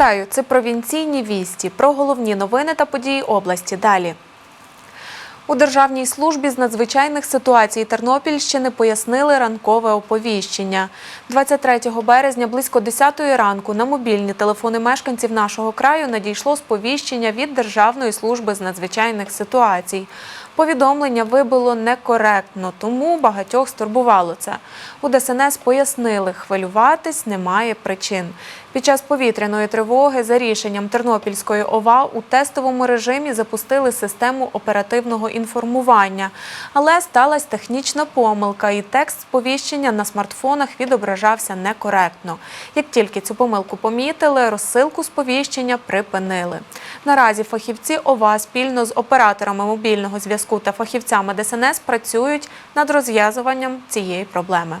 Вітаю! Це провінційні вісті. Про головні новини та події області. Далі. У Державній службі з надзвичайних ситуацій Тернопільщини пояснили ранкове оповіщення. 23 березня близько 10 ранку на мобільні телефони мешканців нашого краю надійшло сповіщення від Державної служби з надзвичайних ситуацій. Повідомлення вибило некоректно, тому багатьох стурбувало це. У ДСНС пояснили, хвилюватись немає причин. Під час повітряної тривоги за рішенням Тернопільської ОВА у тестовому режимі запустили систему оперативного інформування. Але сталася технічна помилка, і текст сповіщення на смартфонах відображався некоректно. Як тільки цю помилку помітили, розсилку сповіщення припинили. Наразі фахівці ОВА спільно з операторами мобільного зв'язку та фахівцями ДСНС працюють над розв'язуванням цієї проблеми.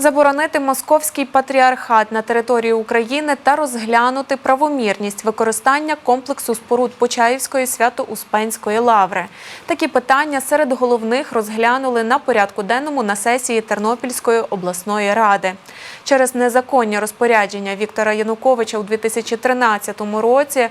Заборонити московський патріархат на території України та розглянути правомірність використання комплексу споруд Почаївської свято-успенської лаври. Такі питання серед головних розглянули на порядку денному на сесії Тернопільської обласної ради. Через незаконні розпорядження Віктора Януковича у 2013 році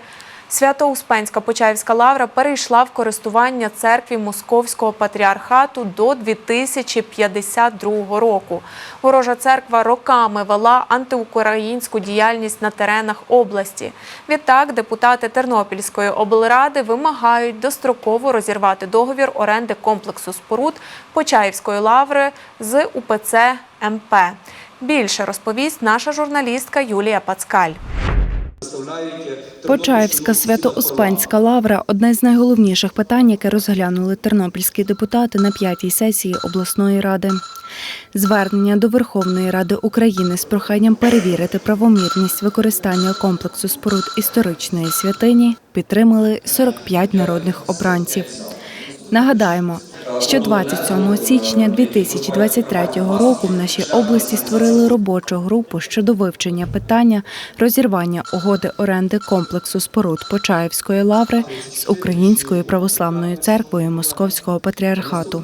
Свято-Успенська Почаївська лавра перейшла в користування церкві Московського патріархату до 2052 року. Ворожа церква роками вела антиукраїнську діяльність на теренах області. Відтак депутати Тернопільської облради вимагають достроково розірвати договір оренди комплексу споруд Почаївської лаври з УПЦ МП. Більше розповість наша журналістка Юлія Пацкаль. Почаївська свято-успенська лавра одне з найголовніших питань, яке розглянули тернопільські депутати на п'ятій сесії обласної ради. Звернення до Верховної Ради України з проханням перевірити правомірність використання комплексу споруд історичної святині підтримали 45 народних обранців. Нагадаємо, що 27 січня 2023 року в нашій області створили робочу групу щодо вивчення питання розірвання угоди оренди комплексу споруд Почаївської лаври з Українською православною церквою Московського патріархату.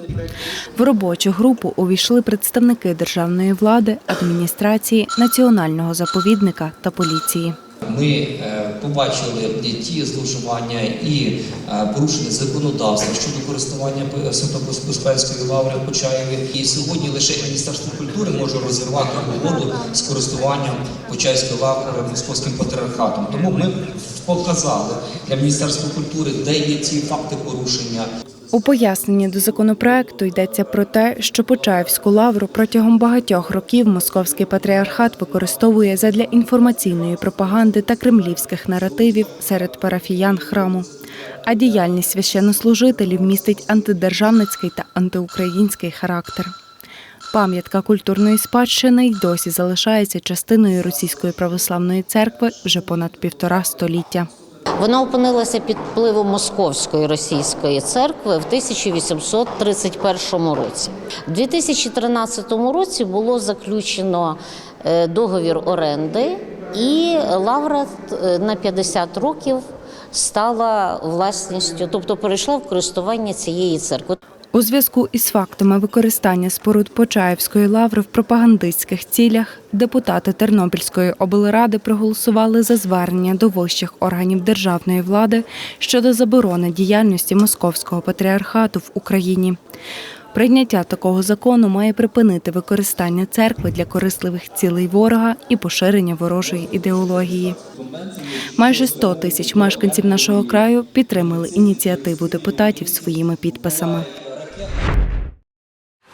В робочу групу увійшли представники державної влади, адміністрації, національного заповідника та поліції. Ми е, побачили ті зловживання і е, порушення законодавства щодо користування Свято-Успенської лаври Почаєві. І сьогодні лише Міністерство культури може розірвати угоду з користуванням Почаївської лаври Московським патріархатом. Тому ми показали для Міністерства культури, де є ці факти порушення, У поясненні до законопроекту йдеться про те, що Почаївську лавру протягом багатьох років московський патріархат використовує задля інформаційної пропаганди та кремлівських наративів серед парафіян храму. А діяльність священнослужителів містить антидержавницький та антиукраїнський характер. Пам'ятка культурної спадщини й досі залишається частиною Російської православної церкви вже понад півтора століття. Вона опинилася під впливом Московської російської церкви в 1831 році. У 2013 році було заключено е, договір оренди, і лавра е, на 50 років стала власністю, тобто перейшла в користування цієї церкви. У зв'язку із фактами використання споруд Почаївської лаври в пропагандистських цілях депутати Тернопільської облради проголосували за звернення до вищих органів державної влади щодо заборони діяльності Московського патріархату в Україні. Прийняття такого закону має припинити використання церкви для корисливих цілей ворога і поширення ворожої ідеології. Майже 100 тисяч мешканців нашого краю підтримали ініціативу депутатів своїми підписами.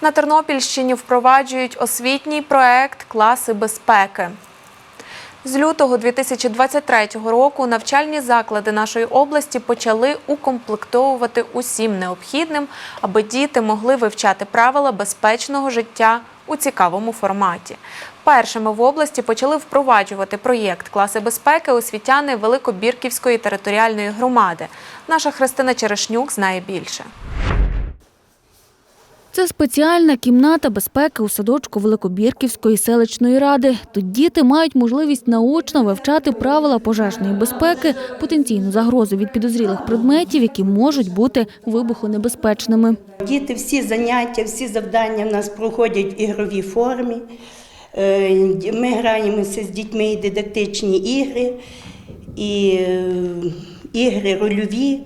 На Тернопільщині впроваджують освітній проект класи безпеки. З лютого 2023 року навчальні заклади нашої області почали укомплектовувати усім необхідним, аби діти могли вивчати правила безпечного життя у цікавому форматі. Першими в області почали впроваджувати проєкт класи безпеки освітяни Великобірківської територіальної громади. Наша Христина Черешнюк знає більше. Це спеціальна кімната безпеки у садочку Великобірківської селищної ради. Тут діти мають можливість наочно вивчати правила пожежної безпеки, потенційну загрозу від підозрілих предметів, які можуть бути вибухонебезпечними. Діти всі заняття, всі завдання в нас проходять в ігровій формі. Е, Ми граємося з дітьми і дидактичні ігри, і е, ігри рольові.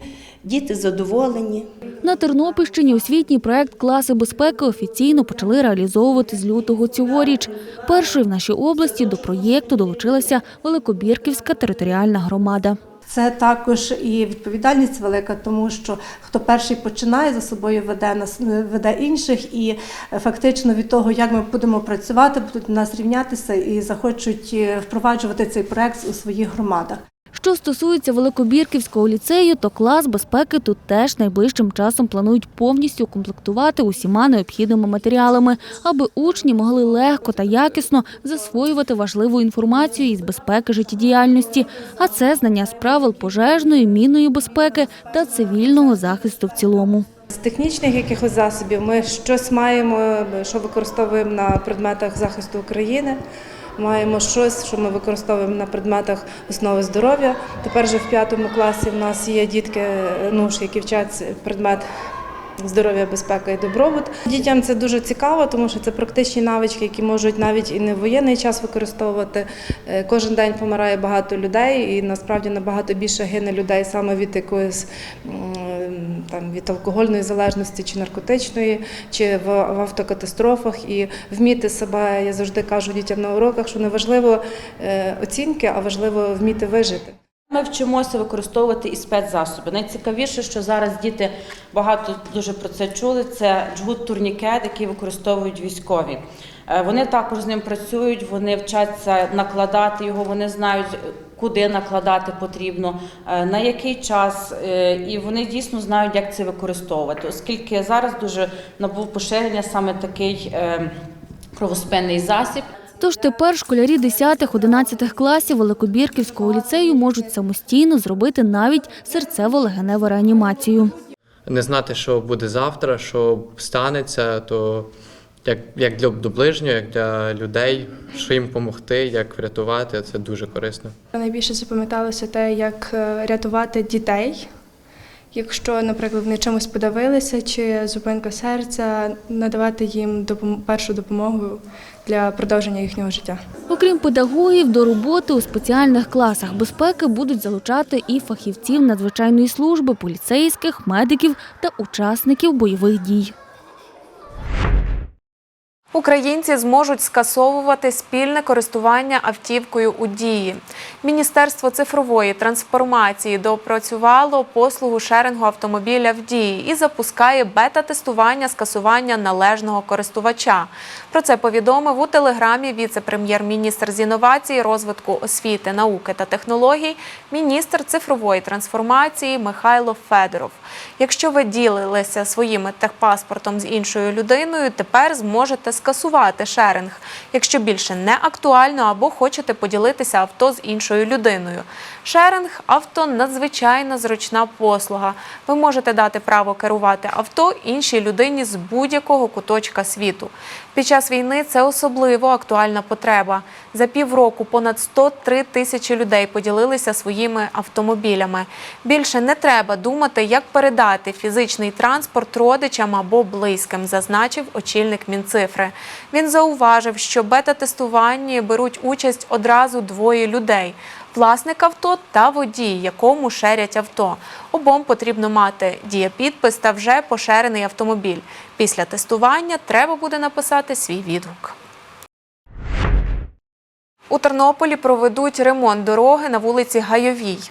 Діти задоволені. На Тернопільщині освітній проект Класи безпеки офіційно почали реалізовувати з лютого цьогоріч. Першою в нашій області до проєкту долучилася Великобірківська територіальна громада. Це також і відповідальність велика, тому що хто перший починає за собою веде нас веде інших, і е, фактично від того, як ми будемо працювати, будуть нас рівнятися і захочуть е, впроваджувати цей проект у своїх громадах. Що стосується Великобірківського ліцею, то клас безпеки тут теж найближчим часом планують повністю укомплектувати усіма необхідними матеріалами, аби учні могли легко та якісно засвоювати важливу інформацію із безпеки життєдіяльності, а це знання з правил пожежної, мінної безпеки та цивільного захисту в цілому. З технічних якихось засобів ми щось маємо, що використовуємо на предметах захисту України. Маємо щось, що ми використовуємо на предметах основи здоров'я. Тепер же в п'ятому класі в нас є дітки, ну які вчать предмет здоров'я, безпека і добробут. Дітям це дуже цікаво, тому що це практичні навички, які можуть навіть і не в воєнний час використовувати. Е, Кожен день помирає багато людей, і насправді набагато більше гине людей саме від якоїсь там від алкогольної залежності чи наркотичної, чи в, автокатастрофах. І вміти себе, я завжди кажу дітям на уроках, що не важливо е, оцінки, а важливо вміти вижити. Ми вчимося використовувати і спецзасоби. Найцікавіше, що зараз діти багато дуже про це чули. Це джгут турнікет, який використовують військові. Е, Вони також з ним працюють, вони вчаться накладати його, вони знають, куди накладати потрібно, е, на який час, е, і вони дійсно знають, як це використовувати, оскільки зараз дуже набув поширення саме такий е, кровоспинний засіб. Тож тепер школярі 10-11 класів Великобірківського ліцею можуть самостійно зробити навіть серцево-легеневу реанімацію. не знати, що буде завтра, що станеться, то як, як для до ближнього, як для людей, що їм допомогти, як врятувати, це дуже корисно. Найбільше запам'яталося те, як е, рятувати дітей. Якщо, наприклад, вони чимось подавилися, чи зупинка серця, надавати їм першу допомогу для продовження їхнього життя. Окрім педагогів, до роботи у спеціальних класах безпеки будуть залучати і фахівців надзвичайної служби, поліцейських, медиків та учасників бойових дій. Українці зможуть скасовувати спільне користування автівкою у дії. Міністерство цифрової трансформації доопрацювало послугу шерингу автомобіля в дії і запускає бета-тестування скасування належного користувача. Про це повідомив у телеграмі віце-прем'єр-міністр з інновацій, розвитку освіти, науки та технологій, міністр цифрової трансформації Михайло Федоров. Якщо ви ділилися своїм техпаспортом з іншою людиною, тепер зможете скасувати шеринг, якщо більше не актуально або хочете поділитися авто з іншою людиною. Шеринг авто надзвичайно зручна послуга. Ви можете дати право керувати авто іншій людині з будь-якого куточка світу. Під час війни це особливо актуальна потреба. За півроку понад 103 тисячі людей поділилися своїми автомобілями. Більше не треба думати, як передати фізичний транспорт родичам або близьким, зазначив очільник Мінцифри. Він зауважив, що бета-тестуванні беруть участь одразу двоє людей. Власник авто та водій, якому шерять авто. Обом потрібно мати дієпідпис та вже поширений автомобіль. Після тестування треба буде написати свій відгук. У Тернополі проведуть ремонт дороги на вулиці Гайовій.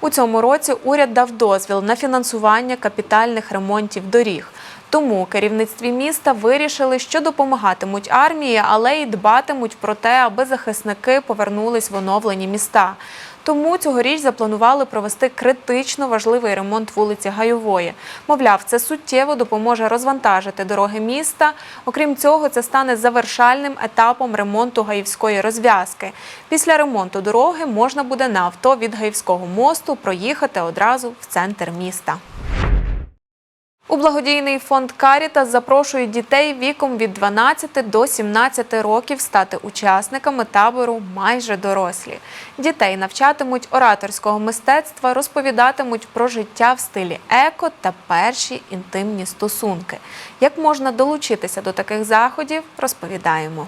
У цьому році уряд дав дозвіл на фінансування капітальних ремонтів доріг. Тому керівництві міста вирішили, що допомагатимуть армії, але й дбатимуть про те, аби захисники повернулись в оновлені міста. Тому цьогоріч запланували провести критично важливий ремонт вулиці Гайової. Мовляв, це суттєво допоможе розвантажити дороги міста. Окрім цього, це стане завершальним етапом ремонту гаївської розв'язки. Після ремонту дороги можна буде на авто від Гаївського мосту проїхати одразу в центр міста. У благодійний фонд Карітас запрошують дітей віком від 12 до 17 років стати учасниками табору майже дорослі. Дітей навчатимуть ораторського мистецтва, розповідатимуть про життя в стилі еко та перші інтимні стосунки. Як можна долучитися до таких заходів, розповідаємо.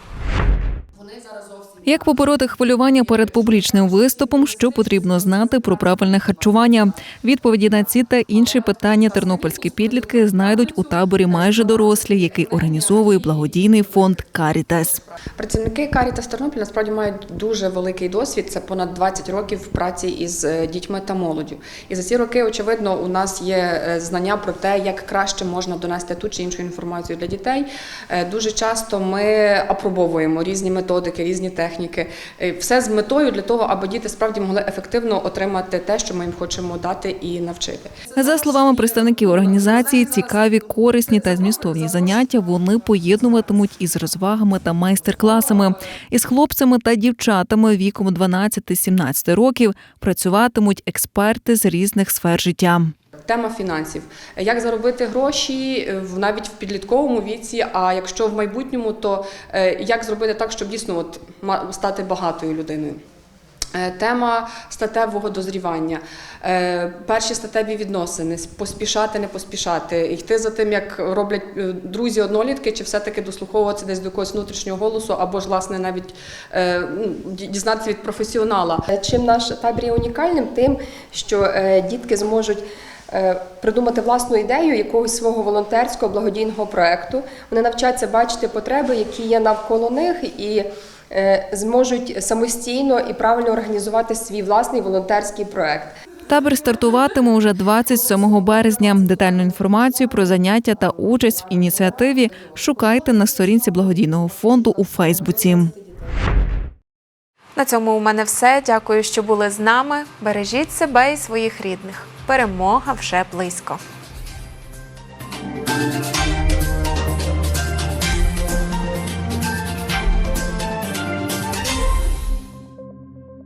Як побороти хвилювання перед публічним виступом, що потрібно знати про правильне харчування? Відповіді на ці та інші питання тернопільські підлітки знайдуть у таборі майже дорослі, який організовує благодійний фонд Карітас. Працівники Карітас Тернопіль насправді мають дуже великий досвід. Це понад 20 років праці із е, дітьми та молоддю. І за ці роки, очевидно, у нас є е, знання про те, як краще можна донести ту чи іншу інформацію для дітей. Е, Дуже часто ми апробовуємо різні методики, різні техніки. Е, Все з метою для того, аби діти справді могли ефективно отримати те, що ми їм хочемо дати і навчити. За словами представників організації, цікаві, корисні та змістовні заняття вони поєднуватимуть із розвагами та майстер-класами. Із хлопцями та дівчатами віком 12-17 років працюватимуть експерти з різних сфер життя. Тема фінансів. Як заробити гроші е, навіть в підлітковому віці, а якщо в майбутньому, то е, як зробити так, щоб дійсно от, стати багатою людиною. Е, Тема статевого дозрівання, перші статеві відносини, поспішати, не поспішати, йти за тим, як роблять е, друзі однолітки, чи все-таки дослуховуватися десь до якогось внутрішнього голосу, або ж власне навіть ну, ді- дізнатися від професіонала. Чим наш табір є унікальним, тим, що дітки зможуть придумати власну ідею якогось свого волонтерського благодійного проекту. Вони навчаться бачити потреби, які є навколо них, і е, зможуть самостійно і правильно організувати свій власний волонтерський проект. Табір стартуватиме уже 27 березня. Детальну інформацію про заняття та участь в ініціативі шукайте на сторінці благодійного фонду у Фейсбуці. На цьому у мене все. Дякую, що були з нами. Бережіть себе і своїх рідних. Перемога вже близько.